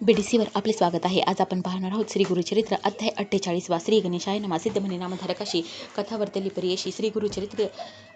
बीडीसीवर आपले स्वागत आहे. आज आपण पाहणार आहोत श्री गुरुचरित्र अध्याय अठ्ठेचाळीसवा श्री गणेशाय नमासिद्ध म्हणे नामधारकाशी कथावर्तली परियशी श्री गुरुचरित्र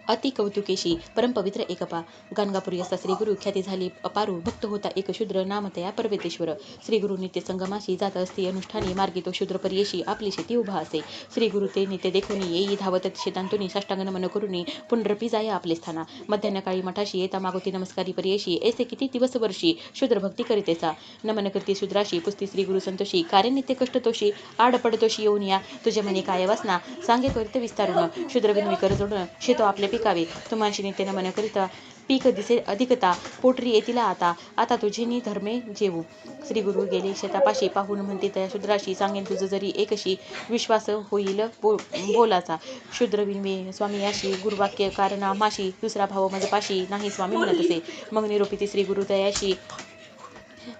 अति कौतुकेशी परमपवित्र एकपा गाणगापुरी असता श्री गुरु ख्याती झाली अपारू भक्त होता एक शूद्र नामतया पर्वतेश्वर. श्री गुरु नित्य संगमाशी जात असती अनुष्ठानी मार्गी तो शूद्र परियशी आपली शेती उभा असे. श्री गुरु ते नित्य देखून येई धावत शेतांतुनी साष्टांग नमन करुनी पुनरपी जाया आपले स्थाना. मध्यान्हकाळी मठाशी येता मागोती नमस्कारी परियशी ऐसे किती दिवस वर्षी शूद्र भक्ती करीतेचा नमन करते शूद्राशी पुस्ती श्री गुरु संतोषी कार्य नित्य कष्ट तोषी आड पडतोशी येऊन या. तुझे मने काय वासना? सांगे करीत विस्तारून. शूद्र विकर कर जोडून शेतो आपले पिकावे. तुम्हाशी नित्य मन करीता पीक दिसे अधिकता. पोटरी येतील आता. आता तुझे नि धर्मे जेवू. श्री गुरु गेले शेतापाशी पाहून म्हणते त्या शूद्राशी सांगेन तुझं जरी एकशी विश्वास होईल बो बोलाचा. शूद्र विनवे स्वामी याशी गुरुवाक्य कारणा माशी दुसरा भाव मजपाशी नाही स्वामी म्हणत असे. मग निरोपिती श्री गुरु दयाशी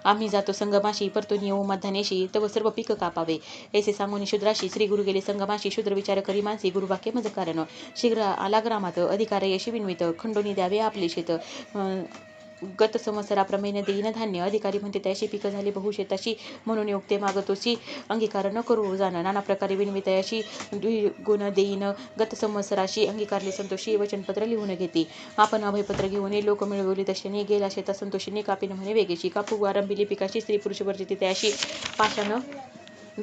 आम्ही जातो संगमाशी परतून येऊ मध्यानेशी तव सर्व पीक कापावे. ऐसे सांगून शूद्राशी श्री गुरु गेले संगमाशी शूद्र विचार करी मानसी गुरुवाक्य मज कारण. शीघ्र आला ग्रामात अधिकार यशी विनवित खंडोनी द्यावे आपले शेत. अं, गत संवत्सराप्रमाणे देईन धान्य अधिकारी म्हणते त्याशी पिकं झाली बहुशेताशी म्हणून योगते मागतोशी अंगीकार न करू जाणं. नाना प्रकारे विनवितयाशी गुण देईन. गत संवत्सराशी अंगीकारले संतोषी वचनपत्र लिहून घेते. आपण अभयपत्र घेऊन ये लोक मिळवली तशाने गेला शेता संतोषीने कापीन म्हणे वेगेशी कापू आरंभिली पिकाशी स्त्री पुरुष वर्जिती त्याशी पाशानं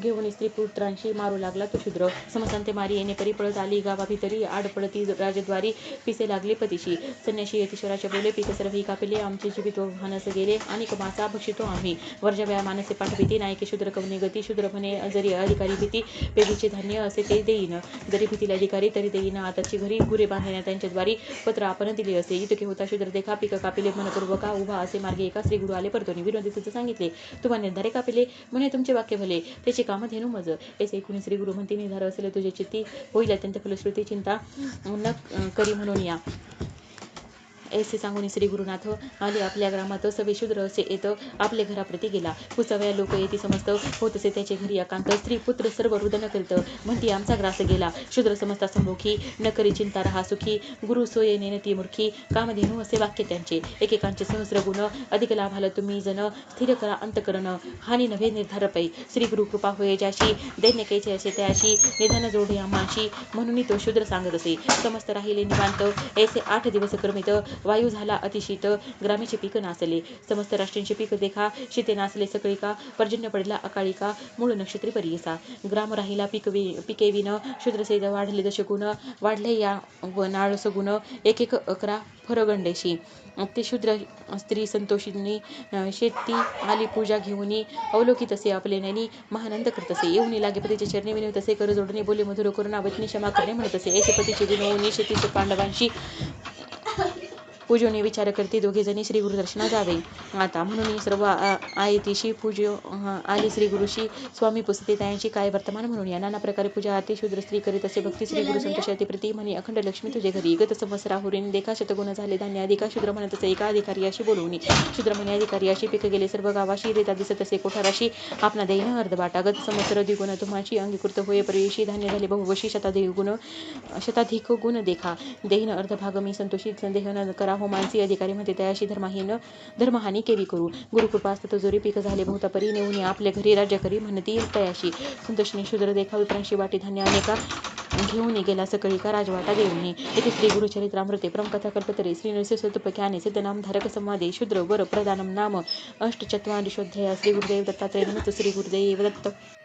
घेऊन स्त्री पुत्रांशी मारू लागला तो शूद्र समसांते मारी येणे परी पळत आली. गावा भितरी आडपडती राजद्वारी पिसे लागले पतीशी. संन्याशी यतीश्वराच्या बोले पिक सर्व कापिले आमचे जीवित भानस गेले. आणि मासा भक्षितो आम्ही. वर्जव्या मानसे पाठविती नायके शूद्र कवने गती. शूद्र म्हणे जरी अधिकारी भीती पेढीचे धान्य असे ते देईन. जरी भीतील अधिकारी तरी देईन. आताची घरी गुरे बांधण्यात त्यांच्या द्वारी पत्र आपण दिले असे. इतके होता शूद्र देखा पिक कापिले मनपूर्वका उभा असे मार्गे एका श्री गुरु आले परतोनी विनोदी तुझं सांगितले. तुम्हा निर्धारे कापिले. म्हणे तुमचे वाक्य भले. त्याचे कामधेनु मज ऐसे एकूण श्री गुरु म्हणते निधार असेल तुझे चित्ती होईल अत्यंत फलश्रुती चिंता न करी म्हणून या. ऐसे सांगून श्री गुरुनाथ आले आपल्या ग्रामात. सवे शूद्र असे येत आपले घराप्रती गेला. कुचव्या लोक येते समस्त होत असे त्याचे घरी एकांत. स्त्री पुत्र सर्व रुदन करीत. म्हणती आमचा ग्रास गेला. शूद्र समजता सम्मुखी न करी चिंता रहा सुखी. गुरु सोये नेनती मूर्खी. कामधेनू असे वाक्य त्यांचे. एकेकांचे सहस्र गुण. अधिक लाभाल तुम्ही जन. स्थिर करा अंत करणं हानी नव्हे निर्धार पै. श्री गुरु कृपा होय ज्याशी. दैन्य कैचे असे त्याशी. निधन जोडे आम्हाशी. म्हणून तो शूद्र सांगत असे. समस्त राहिले निवांत. ऐसे आठ दिवस क्रमित. वायू झाला अतिशीत ग्रामीचे पीक नासले. समस्त राष्ट्रींचे पीक देखा शीते नासले सकळिका पर्जन्य पडला अकाळिका मूळ नक्षत्री परियसा ग्राम राहिला पीक वि पिके विन शूद्रसेद वाढले दशगुण वाढले या व नाळस गुण एक एक अकरा फरगंडेशी. ते शूद्र स्त्री संतोषींनी शेती आली पूजा घेऊन अवलोकित असे आपले नैनी महानंद करत असे. येऊनी लागे पतीचे चरणी विनवत असे कर जोडणे बोले मधुर करुणा वचनी क्षमा करणे म्हणत असे. ऐसे पतीचे विनवून शेतीचे पांडवांशी पूजोने विचार करते दोघेजणी श्री गुरुदर्शना जावे. आता म्हणून सर्व आ- आयतीशी पूजो आली श्री गुरुशी स्वामी पुसते त्यांची काय वर्तमान म्हणून या नाना प्रकारे पूजा आरती शूद्र स्त्री करीत असे भक्ती श्री गुरु संतोषाती प्रती म्हणे अखंड लक्ष्मी तुझे घरी. गत संवत्सरा हुरीने देखा शतगुण झाले धान्य अधिका शूद्र म्हणत असे एका अधिकारी अशी बोलवणी. शूद्र म्हणे अधिकारी अशी पिक गेले सर्व गावाशी. रेता दिसत असे कोठाराशी. आपला देईन अर्धवाटा गत समसर द्विगुण तुम्हाची अंगीकृत होय परियशी धान्य झाले बहुवशी शताधिक गुण शताधिक गुण देखा. देहीन अर्धभाग मी संतोषी संदेह न करा. होमांसी अधिकारी म्हणते त्याशी धर्महीन धर्महानी केली करू. गुरुकृपा असतात जोरी पीक झाले बहुता परी नेऊन आपले घरी राज्य करी म्हणती तयाशी. संतोषीने शूद्र देखा विप्रांशी वाटी धान्य अनेका घेऊन गेला सकळी का राजवाटा देऊनी येथे श्री गुरुचरित्रामृते प्रमकथा कल्पतरे श्री नरसिंह सिद्धनामधारक संवादे शूद्र वर प्रदानम नाम अष्टचत्वारिशोध्याय श्री गुरुदेव दत्तात्रय नमस्त श्री गुरुदेव दत्त